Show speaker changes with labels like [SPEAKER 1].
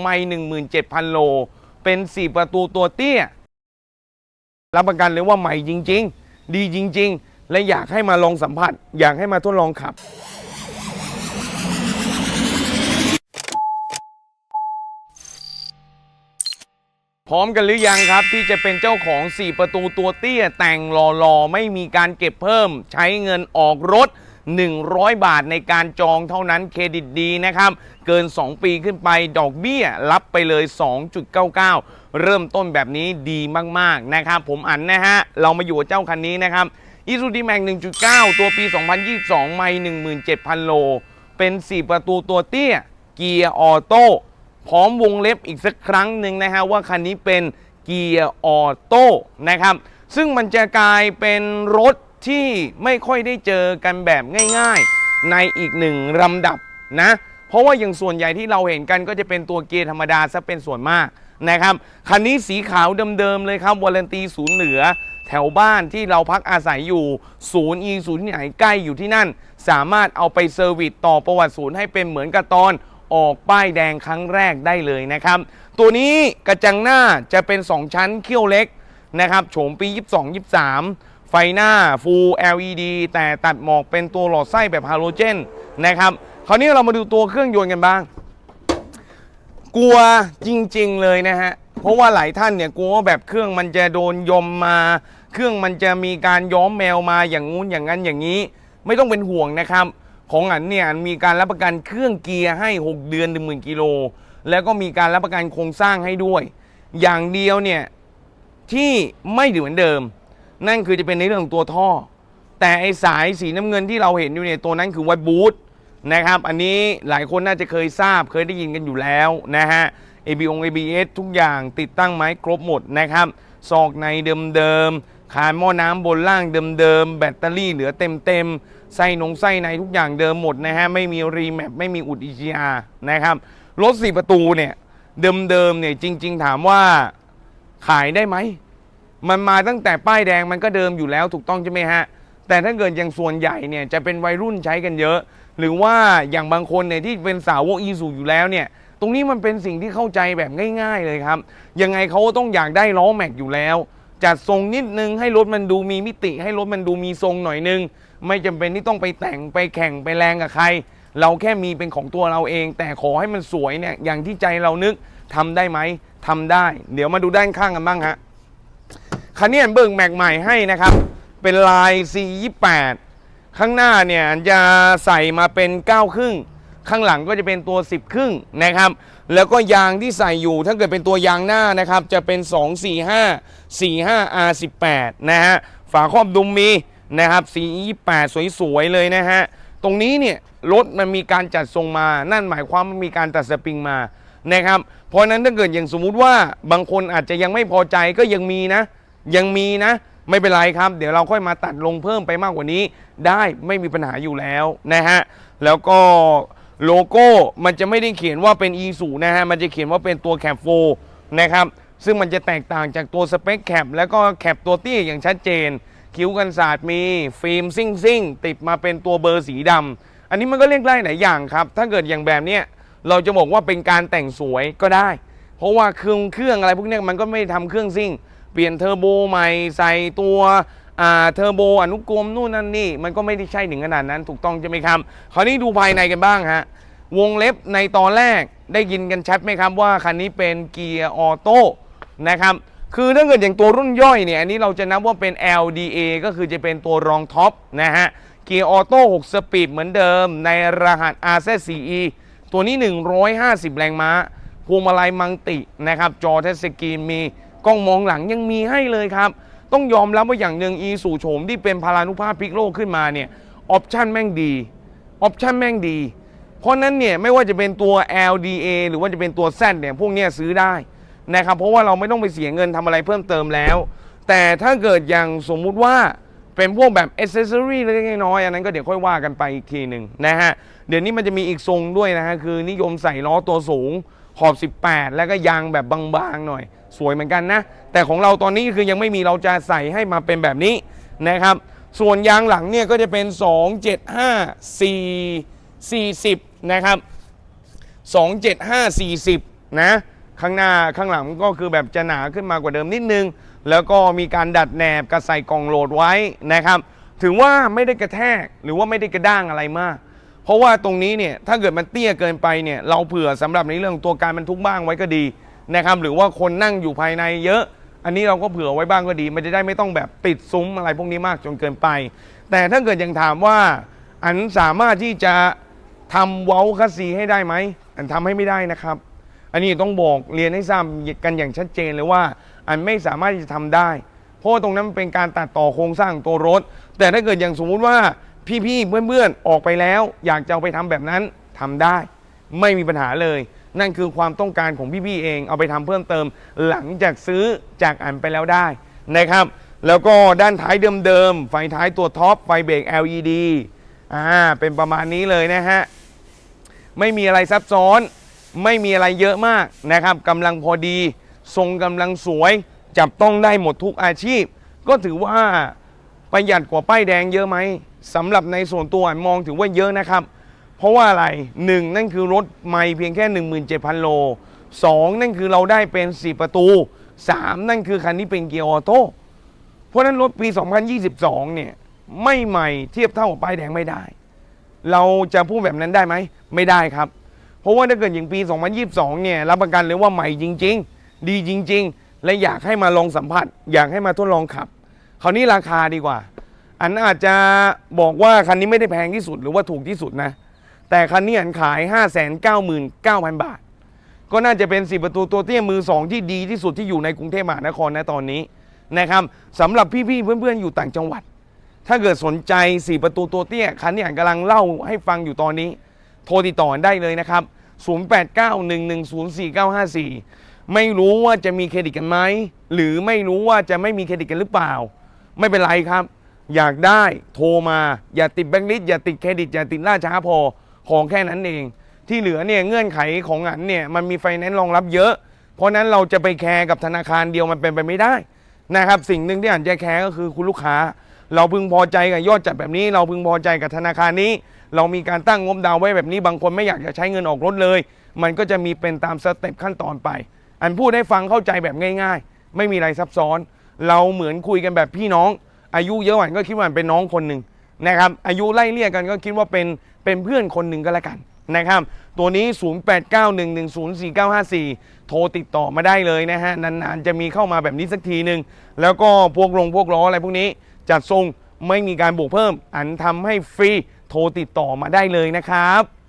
[SPEAKER 1] ไม่17,000โล เป็น4ประตูตัวเตี้ย รับประกันเลยว่าใหม่จริง ๆ ดีจริง ๆ และอยากให้มาลองสัมผัส อยากให้มาทดลองขับ พร้อมกันหรือยังครับที่จะเป็นเจ้าของ 4 ประตูตัวเตี้ย แต่งหล่อๆ ไม่มีการเก็บเพิ่ม ใช้เงินออกรถ 100 บาทในการจองเท่านั้นเครดิตดีนะครับ เกิน 2 ปีขึ้นไปดอกเบี้ยรับไปเลย 2.99 เริ่มต้นแบบนี้ดีมากๆนะครับ ผมอันนะฮะ เรามาอยู่กับเจ้าคันนี้นะครับอีซูดีแม็ก1.9 ตัวปี 2022 ไม่ 17,000 โล เป็น 4 ประตูตัวเตี้ย เกียร์ออโต้ พร้อมวงเล็บอีกสักครั้งหนึ่งนะฮะ ว่าคันนี้เป็นเกียร์ออโต้นะครับ ซึ่งมันจะกลายเป็นรถ ที่ไม่ค่อยได้เจอกันแบบง่าย ๆ ในอีกหนึ่งลำดับนะ เพราะว่าอย่างส่วนใหญ่ที่เราเห็นกันก็จะเป็นตัวเกียร์ธรรมดาซะเป็นส่วนมากนะครับคันนี้สีขาวเดิมๆเลยครับวาเลนตีศูนย์เหนือ แถวบ้านที่เราพักอาศัยอยู่ศูนย์อีศูนย์ที่ไหนใกล้อยู่ที่นั่น สามารถเอาไปเซอร์วิสต่อประวัติศูนย์ให้เป็นเหมือนกับตอนออกป้ายแดงครั้งแรกได้เลยนะครับ ตัวนี้กระจังหน้าจะเป็น 2 ชั้นเขี้ยวเล็กนะครับโฉมปี 22 23 ไฟหน้า Full LED แต่ตัดหมอกเป็นตัวหลอดไส้แบบฮาโลเจนนะครับคราวนี้เรามาดูตัวเครื่องยนต์กันบ้าง กลัวจริงๆเลยนะฮะ เพราะว่าหลายท่านเนี่ยกลัวว่าแบบเครื่องมันจะโดนยมมา เครื่องมันจะมีการย้อมแมวมาอย่างงู้นอย่างนั้นอย่างนี้ ไม่ต้องเป็นห่วงนะครับ ของอันเนี่ยมีการรับประกันเครื่องเกียร์ให้ 6 เดือน1 0,000กิโลแล้วก็มีการรับประกันโครงสร้างให้ด้วย อย่างเดียวเนี่ยที่ไม่เหมือนเดิม นั่นคือจะเป็นในเรื่องของตัวท่อ แต่ไอสายสีน้ำเงินที่เราเห็นอยู่เนี่ยตัวนั้นคือไวบูทนะครับ อันนี้หลายคนน่าจะเคยทราบเคยได้ยินกันอยู่แล้วนะฮะ ABO ABS ทุกอย่างติดตั้งไม้ครบหมดนะครับซอกในเดิมๆคานหม้อน้ำบนล่างเดิมๆแบตเตอรี่เหลือเต็มๆไส้นงไส้ในทุกอย่างเดิมหมดนะฮะไม่มีรีแมปไม่มีอุด EGR นะครับรถ4ประตูเนี่ยเดิมๆเนี่ยจริง ๆ ถามว่าขายได้ไหม มันมาตั้งแต่ป้ายแดงมันก็เดิมอยู่แล้วถูกต้องใช่ไหมฮะ แต่ถ้าเกิดอย่างส่วนใหญ่เนี่ยจะเป็นวัยรุ่นใช้กันเยอะ หรือว่าอย่างบางคนเนี่ยที่เป็นสาวกอีซูอยู่แล้วเนี่ย ตรงนี้มันเป็นสิ่งที่เข้าใจแบบง่าย ๆ เลยครับ ยังไงเขาก็ต้องอยากได้ล้อแม็กอยู่แล้ว จัดทรงนิดนึงให้รถมันดูมีมิติ ให้รถมันดูมีทรงหน่อยนึง ไม่จำเป็นที่ต้องไปแต่งไปแข่งไปแรงกับใคร เราแค่มีเป็นของตัวเราเอง แต่ขอให้มันสวยเนี่ยอย่างที่ใจเรานึกทำได้ไหมทำได้ เดี๋ยวมาดูด้านข้างกันบ้างฮะ คันนี้เบิ่งแม็กใหม่ให้นะครับ เป็นลาย C28 ข้างหน้าเนี่ยจะใส่มาเป็น9ครึ่งข้างหลังก็จะเป็นตัว 10 ครึ่งนะครับ แล้วก็ยางที่ใส่อยู่ถ้าเกิดเป็นตัวยางหน้านะครับ จะเป็น 245 45 R18 นะฮะฝาครอบดุมมีนะครับ C28 สวยๆเลยนะฮะตรงนี้เนี่ยรถมันมีการจัดทรงมา นั่นหมายความว่ามีการตัดสปริงมานะครับ เพราะฉะนั้นถ้าเกิดอย่างสมมุติว่าบางคนอาจจะยังไม่พอใจก็ยังมีนะ ยังมีนะ ไม่เป็นไรครับ เดี๋ยวเราค่อยมาตัดลงเพิ่มไปมากกว่านี้ ได้ไม่มีปัญหาอยู่แล้วนะฮะแล้วก็โลโก้มันจะไม่ได้เขียนว่าเป็น e สูนะฮะมันจะเขียนว่าเป็นตัวแคปโฟนะครับซึ่งมันจะแตกต่างจากตัวสเปคแคปแล้วก็แคปตัวเตี้ยอย่างชัดเจน คิ้วกันศาสตร์มี ฟิล์มซิ่งซิ่งติดมาเป็นตัวเบอร์สีดำอันนี้มันก็เรียกได้หลายอย่างครับ ถ้าเกิดอย่างแบบเนี้ยเราจะบอกว่าเป็นการแต่งสวยก็ได้ เพราะว่าเครื่องเครื่องอะไรพวกนี้มันก็ไม่ได้ทำเครื่องซิ่ง เปลี่ยนเทอร์โบใหม่ใส่ตัวเทอร์โบอนุกรมนู่นนั่นนี่ มันก็ไม่ได้ใช่ถึงขนาดนั้นถูกต้องใช่ไหมครับคราวนี้ดูภายในกันบ้างฮะวงเล็บในตอนแรกได้ยินกันชัดไหมครับว่าคันนี้เป็นเกียร์ออโต้นะครับคือถ้าเกิดอย่างตัวรุ่นย่อยเนี่ยอันนี้เราจะนับว่าเป็น LDA ก็คือจะเป็นตัวรองท็อปนะฮะเกียร์ออโต้6สปีดเหมือนเดิม ในรหัส RZ4E ตัวนี้ 150 แรงม้าพวงมาลัยมังตินะครับจอเทสกรีนมี กล้องมองหลังยังมีให้เลยครับ ต้องยอมรับว่าอย่างหนึ่งอีสู่โฉมที่เป็นพารานุภาพพลิกโลกขึ้นมาเนี่ยออปชั่นแม่งดีออปชั่นแม่งดี เพราะนั้นเนี่ยไม่ว่าจะเป็นตัว LDA หรือว่าจะเป็นตัว Z เนี่ยพวกเนี้ยซื้อได้นะครับเพราะว่าเราไม่ต้องไปเสียเงินทำอะไรเพิ่มเติมแล้ว แต่ถ้าเกิดอย่างสมมุติว่า เป็นพวกแบบเอเซ s ซอรี่เล็กๆน้อยๆอันนั้นก็เดี๋ยวค่อยว่ากันไปอีกทีหนึ่งนะฮะ เดี๋ยวนี้มันจะมีอีกทรงด้วยนะฮะ คือนิยมใส่ล้อตัวสูงขอบ 18 แล้วก็ยางแบบบางๆหน่อย สวยเหมือนกันนะ แต่ของเราตอนนี้คือยังไม่มีเราจะใส่ให้มาเป็นแบบนี้นะครับ ส่วนยางหลังเนี่ยก็จะเป็น 275 4 40 นะครับ 275 40 นะ ข้างหน้าข้างหลังก็คือแบบจะหนาขึ้นมากว่าเดิมนิดนึง แล้วก็มีการดัดแหนบกับใส่กล่องโหลดไว้นะครับ ถือว่าไม่ได้กระแทกหรือว่าไม่ได้กระด้างอะไรมาก เพราะว่าตรงนี้เนี่ยถ้าเกิดมันเตี้ยเกินไปเนี่ยเราเผื่อสำหรับในเรื่องตัวการบรรทุกบ้างไว้ก็ดีนะครับ หรือว่าคนนั่งอยู่ภายในเยอะ อันนี้เราก็เผื่อไว้บ้างก็ดี มันจะได้ไม่ต้องแบบติดซุ้มอะไรพวกนี้มากจนเกินไป แต่ถ้าเกิดยังถามว่า อันสามารถที่จะทำเว้าคัสซีให้ได้ไหมอันทำให้ไม่ได้นะครับ อันนี้ต้องบอกเรียนให้ทราบกันอย่างชัดเจนเลยว่า อันไม่สามารถที่จะทำได้ เพราะว่าตรงนั้นมันเป็นการตัดต่อโครงสร้างตัวรถ แต่ถ้าเกิดอย่างสมมุติว่าพี่ๆเพื่อนๆออกไปแล้ว อยากจะเอาไปทำแบบนั้นทำได้ ไม่มีปัญหาเลย นั่นคือความต้องการของพี่ๆเองเอาไปทำเพิ่มเติม หลังจากซื้อจากอันไปแล้วได้นะครับ แล้วก็ด้านท้ายเดิมๆไฟท้ายตัวท็อปไฟเบรก LED อ่าเป็นประมาณนี้เลยนะฮะไม่มีอะไรซับซ้อน ไม่มีอะไรเยอะมากนะครับกำลังพอดี ทรงกำลังสวย จับต้องได้หมดทุกอาชีพ ก็ถือว่าประหยัดกว่าป้ายแดงเยอะไหมสำหรับในส่วนตัวมองถือว่าเยอะนะครับ เพราะว่าอะไรหนึ่งนั่นคือรถไม่เพียงแค่ 17,000 โลสองนั่นคือเราได้เป็น 4 ประตูสามนั่นคือคันนี้เป็นเกียร์ออโต้เพราะฉะนั้นรถปี 2022 เนี่ยไม่ใหม่เทียบเท่ากับป้ายแดงไม่ได้ เราจะพูดแบบนั้นได้ไหม ไม่ได้ครับ เพราะว่าถ้าเกิดอย่างปี 2022 เนี่ยรับประกันเลยว่าใหม่จริง ๆ ดีจริง ๆ และอยากให้มาลองสัมผัส อยากให้มาทดลองขับคราวนี้ราคาดีกว่า อันอาจจะบอกว่าคันนี้ไม่ได้แพงที่สุดหรือว่าถูกที่สุดนะ แต่คันนี้อันขาย 599,000 บาท ก็น่าจะเป็น4ประตูตัวเตี้ยมือ2ที่ดีที่สุดที่อยู่ในกรุงเทพมหานครนะตอนนี้นะครับสำหรับพี่ๆเพื่อนๆอยู่ต่างจังหวัด ถ้าเกิดสนใจ 4 ประตูตัวเตี้ยคันนี้อ่านกำลังเล่าให้ฟังอยู่ตอนนี้ โทรติดต่อได้เลยนะครับ 0891104954 ไม่รู้ว่าจะมีเครดิตกันไหมหรือไม่รู้ว่าจะไม่มีเครดิตกันหรือเปล่า ไม่เป็นไรครับ อยากได้โทรมา อย่าติดแบงค์ลิสต์อย่าติดเครดิต อย่าติดล่าช้าพอของแค่นั้นเอง ที่เหลือเนี่ยเงื่อนไขของอันเนี่ยมันมีไฟแนนซ์รองรับเยอะ เพราะนั้นเราจะไปแคร์กับธนาคารเดียวมันเป็นไปไม่ได้นะครับ สิ่งหนึ่งที่อ่านจะแคร์ก็คือคุณลูกค้า เราพึงพอใจกับยอดจัดแบบนี้ เราพึงพอใจกับธนาคารนี้ เรามีการตั้งงบดาวไว้แบบนี้บางคนไม่อยากจะใช้เงินออกรถเลย มันก็จะมีเป็นตามสเต็ปขั้นตอนไป อันพูดให้ฟังเข้าใจแบบง่าย ๆ ไม่มีอะไรซับซ้อน เราเหมือนคุยกันแบบพี่น้อง อายุเยอะกว่าก็คิดว่าเป็นน้องคนหนึ่งนะครับ อายุไล่เลี่ยกันก็คิดว่าเป็นเป็นเพื่อนคนหนึ่งก็แล้วกันนะครับ ตัวนี้ 0891104954 โทรติดต่อมาได้เลยนะฮะ นานๆ จะมีเข้ามาแบบนี้สักทีหนึ่ง แล้วก็พวกลงพวกล้ออะไรพวกนี้ จัดทรงไม่มีการบวกเพิ่ม อันทำให้ฟรี โทรติดต่อมาได้เลยนะครับ